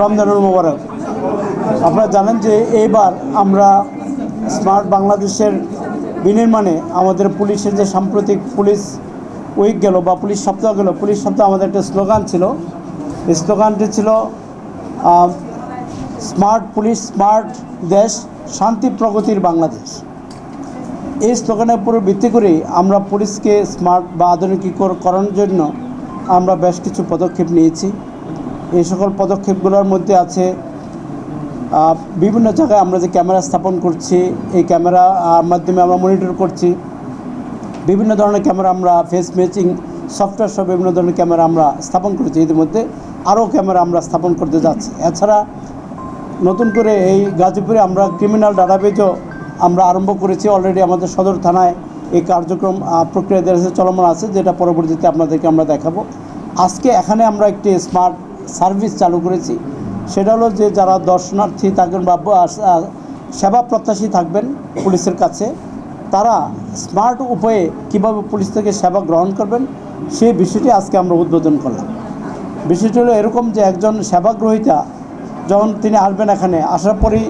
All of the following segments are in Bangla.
রমজানুল মোবারক। আপনারা জানেন যে এইবার আমরা স্মার্ট বাংলাদেশের বিনির্মাণে আমাদের পুলিশের যে সাম্প্রতিক পুলিশ উইক গেল বা পুলিশ সপ্তাহ গেল, পুলিশ সপ্তাহ আমাদের একটা স্লোগান ছিল। স্লোগানটি ছিল স্মার্ট পুলিশ, স্মার্ট দেশ, শান্তি প্রগতির বাংলাদেশ। এই স্লোগানের উপর ভিত্তি করে আমরা পুলিশকে স্মার্ট বা আধুনিকীকরণের জন্য আমরা বেশ কিছু পদক্ষেপ নিয়েছি। এই সকল পদক্ষেপগুলোর মধ্যে আছে বিভিন্ন জায়গায় আমরা যে ক্যামেরা স্থাপন করছি, এই ক্যামেরা মাধ্যমে আমরা মনিটর করছি। বিভিন্ন ধরনের ক্যামেরা আমরা ফেস ম্যাচিং সফটওয়্যার সহ বিভিন্ন ধরনের ক্যামেরা আমরা স্থাপন করেছি। ইতিমধ্যে আরও ক্যামেরা আমরা স্থাপন করতে যাচ্ছি। এছাড়া নতুন করে এই গাজীপুরে আমরা ক্রিমিনাল ডাটাবেজও আমরা আরম্ভ করেছি। অলরেডি আমাদের সদর থানায় এই কার্যক্রম প্রক্রিয়া চলমান আছে, যেটা পরবর্তীতে আপনাদেরকে আমরা দেখাবো। আজকে এখানে আমরা একটি স্মার্ট সার্ভিস চালু করেছি। সেটা হলো যে যারা দর্শনার্থী থাকবেন বা সেবা প্রত্যাশী থাকবেন পুলিশের কাছে, তারা স্মার্ট উপায়ে কীভাবে পুলিশ থেকে সেবা গ্রহণ করবেন সেই বিষয়টি আজকে আমরা উদ্বোধন করলাম। বিষয়টি হলো এরকম যে একজন সেবা গ্রহীতা যখন তিনি আসবেন এখানে, আসার পরেই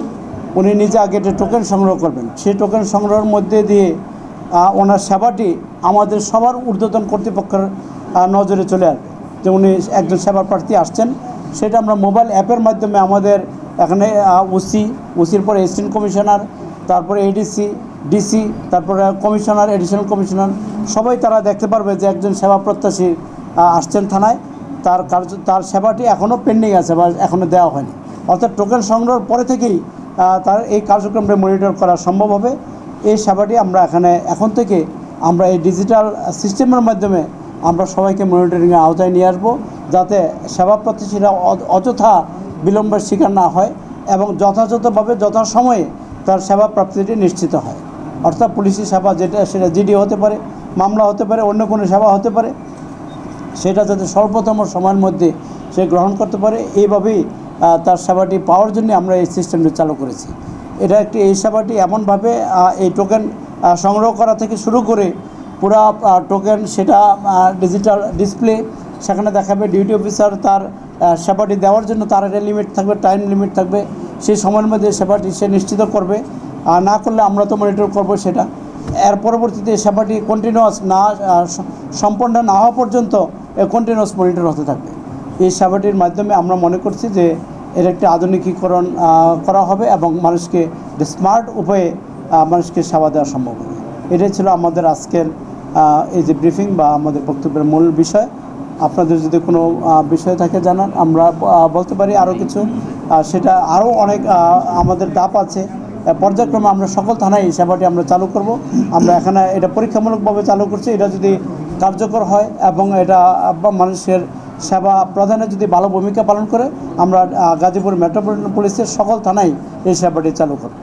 উনি নিজে আগে একটা টোকেন সংগ্রহ করবেন, সেই টোকেন সংগ্রহের মধ্যে দিয়ে ওনার সেবাটি আমাদের সবার ঊর্ধ্বতন কর্তৃপক্ষের নজরে চলে আসবে। যে উনি একজন সেবা প্রার্থী আসছেন, সেটা আমরা মোবাইল অ্যাপের মাধ্যমে আমাদের এখানে ওসি, ওসির পরে অ্যাসিস্ট্যান্ট কমিশনার তারপরে এডিসি ডিসি তারপরে কমিশনার এডিশনাল কমিশনার সবাই তারা দেখতে পারবে যে একজন সেবা প্রত্যাশী আসছেন থানায়। তার কার্য, তার সেবাটি এখনও পেন্ডিং আছে বা এখনও দেওয়া হয়নি। অর্থাৎ টোকেন সংগ্রহের পরে থেকেই তার এই কার্যক্রমটা মনিটর করা সম্ভব হবে। এই সেবাটি আমরা এখানে, এখন থেকে আমরা এই ডিজিটাল সিস্টেমের মাধ্যমে আমরা সবাইকে মনিটরিংয়ের আওতায় নিয়ে আসব যাতে সেবা প্রত্যাশীরা অযথা বিলম্বের শিকার না হয় এবং যথাযথভাবে যথাসময়ে তার সেবা প্রাপ্তিটি নিশ্চিত হয়। অর্থাৎ পুলিশি সেবা যেটা, সেটা জিডি হতে পারে, মামলা হতে পারে, অন্য কোনো সেবা হতে পারে, সেটা যাতে স্বল্পতম সময়ের মধ্যে সে গ্রহণ করতে পারে, এইভাবেই তার সেবাটি পাওয়ার জন্য আমরা এই সিস্টেমটি চালু করেছি। এটা একটি, এই সেবাটি এমনভাবে এই টোকেন সংগ্রহ করা থেকে শুরু করে পুরা টোকেন সেটা ডিজিটাল ডিসপ্লে সেখানে দেখাবে ডিউটি অফিসার তার সেবাটি দেওয়ার জন্য তার একটা লিমিট থাকবে টাইম লিমিট থাকবে, সেই সময়ের মধ্যে সেবাটি সে নিশ্চিত করবে। আর না করলে আমরা তো মনিটর করব সেটা। এর পরবর্তীতে সেবাটি কন্টিনিউয়াস না সম্পন্ন না হওয়া পর্যন্ত কন্টিনিউয়াস মনিটর হতে থাকবে। এই সেবাটির মাধ্যমে আমরা মনে করছি যে এর একটি আধুনিকীকরণ করা হবে এবং মানুষকে স্মার্ট উপায়ে মানুষকে সেবা দেওয়া সম্ভব হবে। এটাই ছিল আমাদের আজকের এই যে ব্রিফিং বা আমাদের বক্তব্যের মূল বিষয়, আপনাদের যদি কোনো বিষয় থাকে জানান, আমরা বলতে পারি আরও কিছু। সেটা আরও অনেক আমাদের দাপ আছে। পর্যায়ক্রমে আমরা সকল থানায় এই সেবাটি আমরা চালু করব। আমরা এখানে এটা পরীক্ষামূলকভাবে চালু করছি। এটা যদি কার্যকর হয় এবং এটা মানুষের সেবা প্রদানে যদি ভালো ভূমিকা পালন করে, আমরা গাজীপুর মেট্রোপলিটন পুলিশের সকল থানায় এই সেবাটি চালু করব।